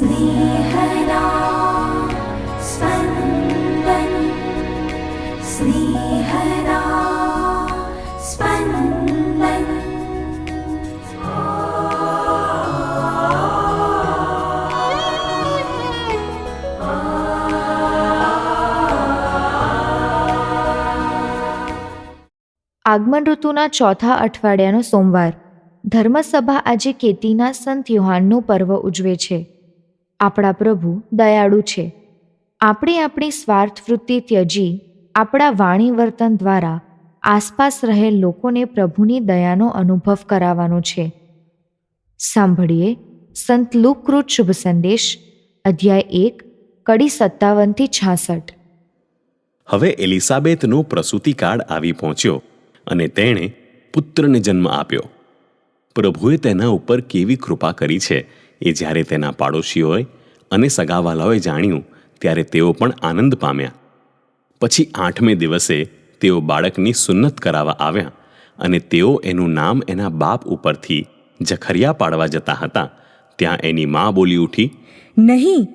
स्नेहदा स्पन्दन् स्नेहदा स्पन्दन् આગમન ઋતુના ચોથા અઠવાડિયાનો સોમવાર ધર્મસભા આજે કેતીના સંત યુહાનનું પર્વ ઉજવે છે આપણા પ્રભુ દયાળુ છે. આપણે આપણી સ્વાર્થ વૃત્તિ ત્યજી, આપણા વાણી વર્તન દ્વારા આસપાસ રહેલ લોકોને પ્રભુની દયાનો અનુભવ કરાવવાનો છે. સાંભળીએ સંત લુકૃત શુભ સંદેશ, અધ્યાય એક, કડી સત્તાવનથી છાસઠ. હવે એલિસાબેતનો પ્રસૂતિકાળ આવી પહોંચ્યો અને તેણે પુત્રને જન્મ આપ્યો. પ્રભુએ તેના ઉપર કેવી કૃપા કરી છે? એ જ્યારે તેના પાડોશીઓએ અને સગાવાલાઓએ જાણ્યું ત્યારે તેઓ પણ આનંદ પામ્યા. પછી આઠમે દિવસે તેઓ બાળકની સુન્નત કરાવવા આવ્યા અને તેઓ એનું નામ એના બાપ ઉપરથી જખરિયા પાડવા જતા હતા. ત્યાં એની મા બોલી ઉઠી નહીં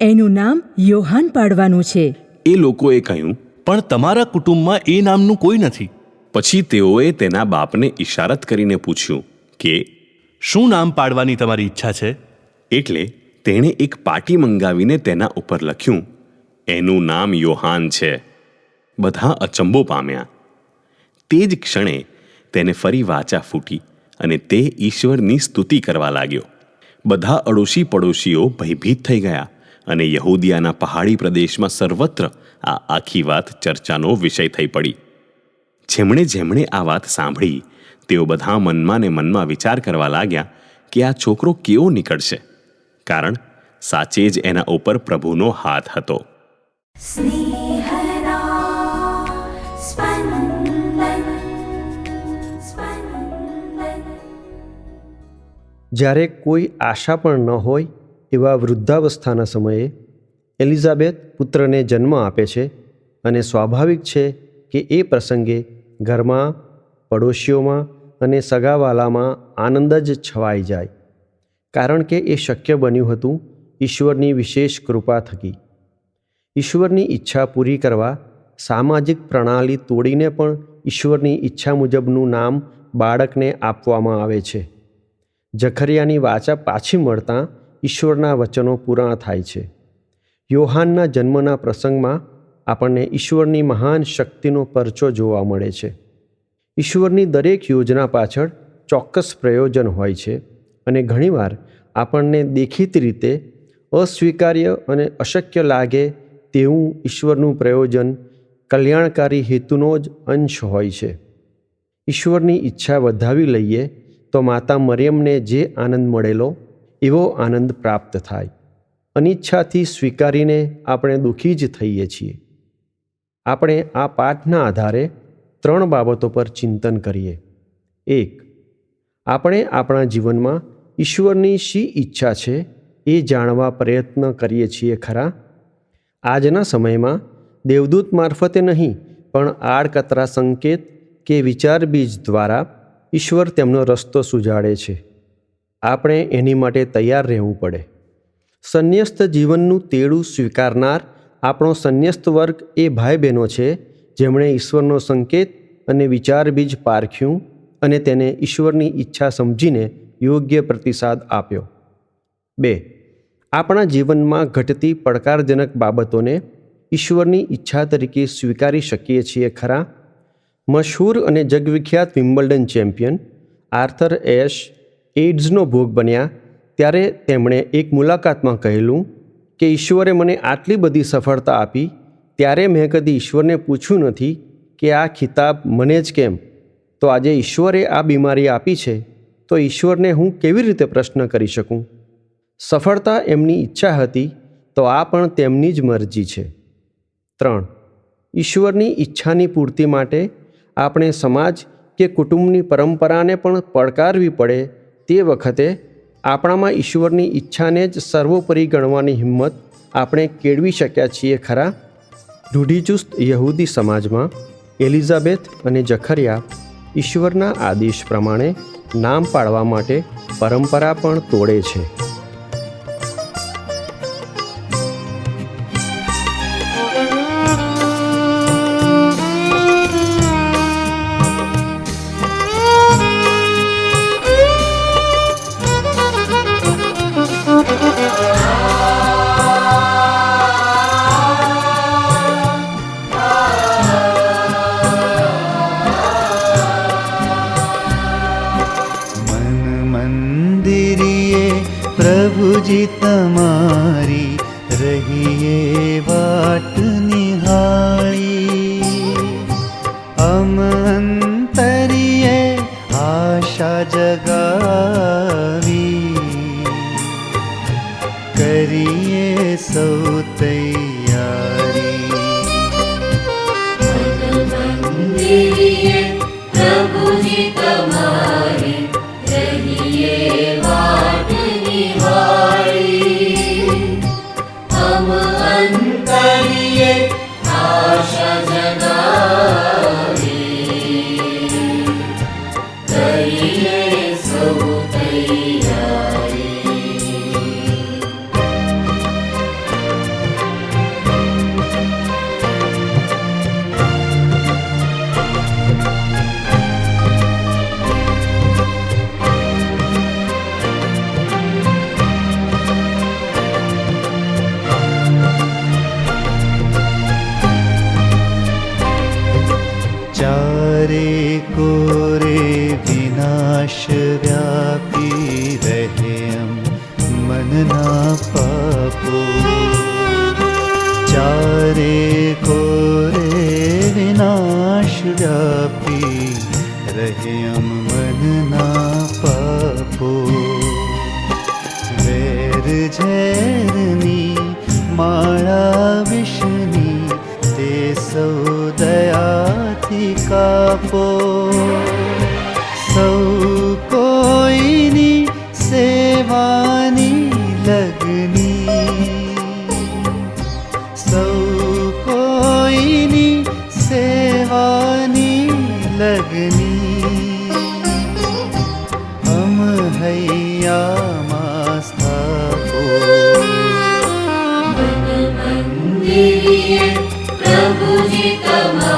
એનું નામ યોહાન પાડવાનું છે. એ લોકોએ કહ્યું પણ તમારા કુટુંબમાં એ નામનું કોઈ નથી. પછી તેઓએ તેના બાપને ઇશારત કરીને પૂછ્યું કે શું નામ પાડવાની તમારી ઈચ્છા છે? એટલે તેણે એક પાટી મંગાવીને તેના ઉપર લખ્યું, એનું નામ યોહાન છે. બધા અચંબો પામ્યા. તે જ ક્ષણે તેને ફરી વાચા ફૂટી અને તે ઈશ્વરની સ્તુતિ કરવા લાગ્યો. બધા અડોશી પડોશીઓ ભયભીત થઈ ગયા અને યહૂદિયાના પહાડી પ્રદેશમાં સર્વત્ર આ આખી વાત ચર્ચાનો વિષય થઈ પડી. જેમણે જેમણે આ વાત સાંભળી, તેઓ બધા મનમાં ને મનમાં વિચાર કરવા લાગ્યા કે આ છોકરો કેવો નીકળશે. કારણ સાચે જ એના ઉપર પ્રભુનો હાથ હતો. જ્યારે કોઈ આશા પણ ન હોય એવા વૃદ્ધાવસ્થાના સમયે એલિઝાબેથ પુત્રને જન્મ આપે છે અને સ્વાભાવિક છે કે એ પ્રસંગે ઘરમાં પડોશીઓમાં અને સગાવાલામાં આનંદ જ છવાઈ જાય. કારણ કે એ શક્ય બન્યું હતું, ઈશ્વરની વિશેષ કૃપા થકી. ઈશ્વરની ઈચ્છા પૂરી કરવા, સામાજિક પ્રણાલી તોડીને પણ ઈશ્વરની ઈચ્છા મુજબનું નામ બાળકને આપવામાં આવે છે. જખરિયાની વાચા પાછી મળતાં ઈશ્વરના વચનો પૂરા થાય છે. યોહાનના જન્મના પ્રસંગમાં આપણને ઈશ્વરની મહાન શક્તિનો પરચો જોવા મળે છે. ઈશ્વરની દરેક યોજના પાછળ ચોક્કસ પ્રયોજન હોય છે. અને ઘણીવાર આપણને દેખીતી રીતે અસ્વીકાર્ય અને અશક્ય લાગે તેવું ઈશ્વરનું પ્રયોજન કલ્યાણકારી હેતુનો જ અંશ હોય છે. ઈશ્વરની ઈચ્છા વધાવી લઈએ તો માતા મરિયમને જે આનંદ મળેલો, એવો આનંદ પ્રાપ્ત થાય. અનિચ્છાથી સ્વીકારીને આપણે દુઃખી જ થઈએ છીએ. આપણે આ પાઠના આધારે ત્રણ બાબતો પર ચિંતન કરીએ. એક, આપણે આપણા જીવનમાં ઈશ્વરની શી ઈચ્છા છે એ જાણવા પ્રયત્ન કરીએ છીએ ખરા? આજના સમયમાં દેવદૂત મારફતે નહીં, પણ આડકતરા સંકેત કે વિચાર બીજ દ્વારા ઈશ્વર તેમનો રસ્તો સુજાડે છે. આપણે એની માટે તૈયાર રહેવું પડે. સંન્યસ્ત જીવનનું તેડું સ્વીકારનાર આપણો સંન્યસ્ત વર્ગ એ ભાઈ બહેનો છે, જેમણે ઈશ્વરનો સંકેત અને વિચાર બીજ પારખ્યું અને તેને ઈશ્વરની ઈચ્છા સમજીને યોગ્ય પ્રતિસાદ આપ્યો. બે, આપણા જીવનમાં ઘટતી પડકારજનક બાબતોને ઈશ્વરની ઈચ્છા તરીકે સ્વીકારી શકીએ છીએ ખરા? મશહૂર અને જગવિખ્યાત વિમ્બલ્ડન ચેમ્પિયન આર્થર એશ એઇડ્સનો ભોગ બન્યા ત્યારે તેમણે એક મુલાકાતમાં કહેલું કે, ઈશ્વરે મને આટલી બધી સફળતા આપી, ત્યારે મેં કદી ઈશ્વરને પૂછ્યું નથી કે આ ખિતાબ મને જ કેમ તો આજે ઈશ્વરે આ બીમારી આપી છે, તો ઈશ્વરને હું કેવી રીતે પ્રશ્ન કરી શકું? સફળતા એમની ઈચ્છા હતી, તો આ પણ તેમની જ મરજી છે. ત્રણ, ઈશ્વરની ઈચ્છાની પૂર્તિ માટે આપણે સમાજ કે કુટુંબની પરંપરાને પણ પડકારવી પડે તે વખતે આપણામાં ઈશ્વરની ઈચ્છાને જ સર્વોપરી ગણવાની હિંમત આપણે કેળવી શક્યા છીએ ખરા? રૂઢિચુસ્ત યહૂદી સમાજમાં એલિઝાબેથ અને જખરિયા ઈશ્વરના આદેશ પ્રમાણે નામ પાડવા માટે પરંપરા પણ તોડે છે. તમારી રહીએ વાટ નિહાળી અમંતરીએ આશા જગાવી કરીએ સૌ તૈયારી विश्वव्यापी रहेयं मनना पापो। चारे कोरे कोरेणाश्यापि रहेयं मनना पप्पो जेरझेरि मा विष्णी ते सौ दयाति कापो। नमस्तापो प्रभुजितमा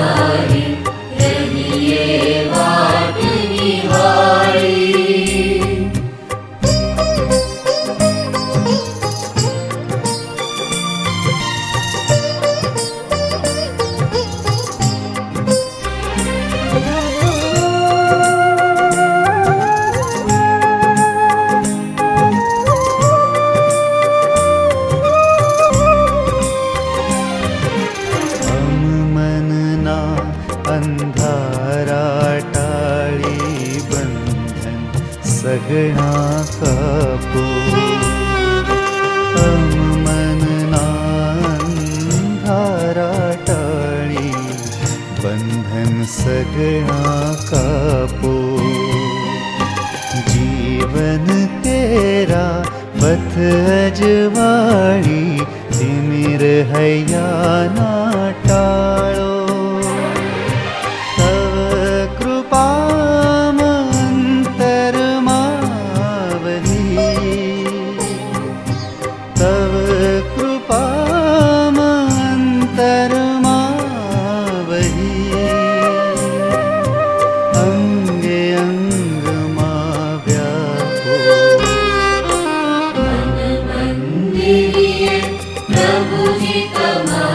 પ્રભુજી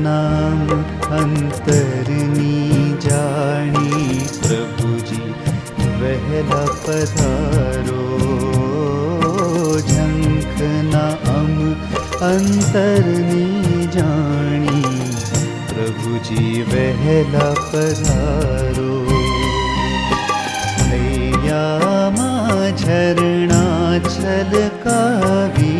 નામ અંતરની જાણી પ્રભુજી વહેલા પધારો ઝંખ નામ અંતરની જાણી પ્રભુજી વહેલા પધારો મૈયામાં ઝરણા છલકાવી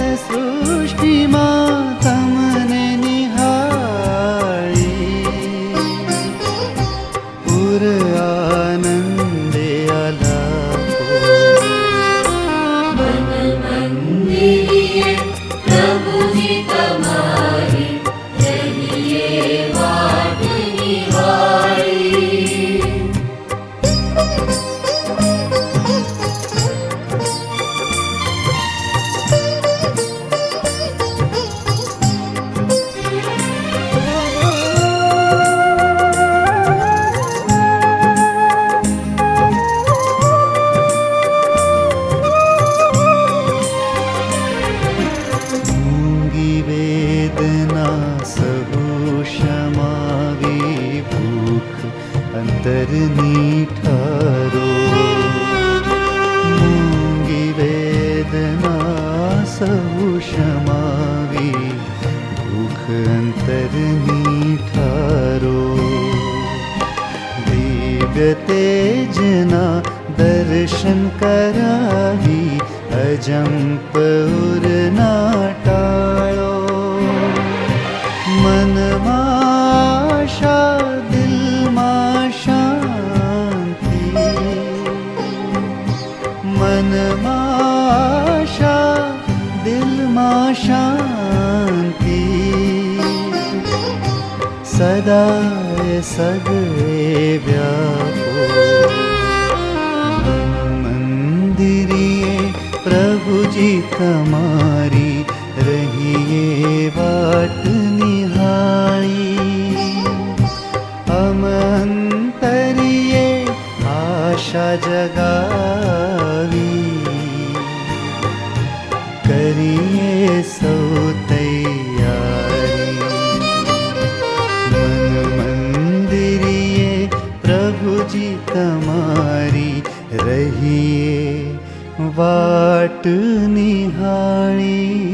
અંતરની ઠારો મૂંગી વેદના સહુ ક્ષમાવી ભૂખ અંતરની ઠારો દિવ્ય તેજના દર્શન કરાવી અજંપ ઉરના ટાળો સદાય સગળે વ્યાપો મંદિરીએ પ્રભુજી તમારી રહીએ વાટ નિહાળી અમંતરીએ આશા જગાવી કરીએ સૌ તમારી રહીએ વાટ નિહાળી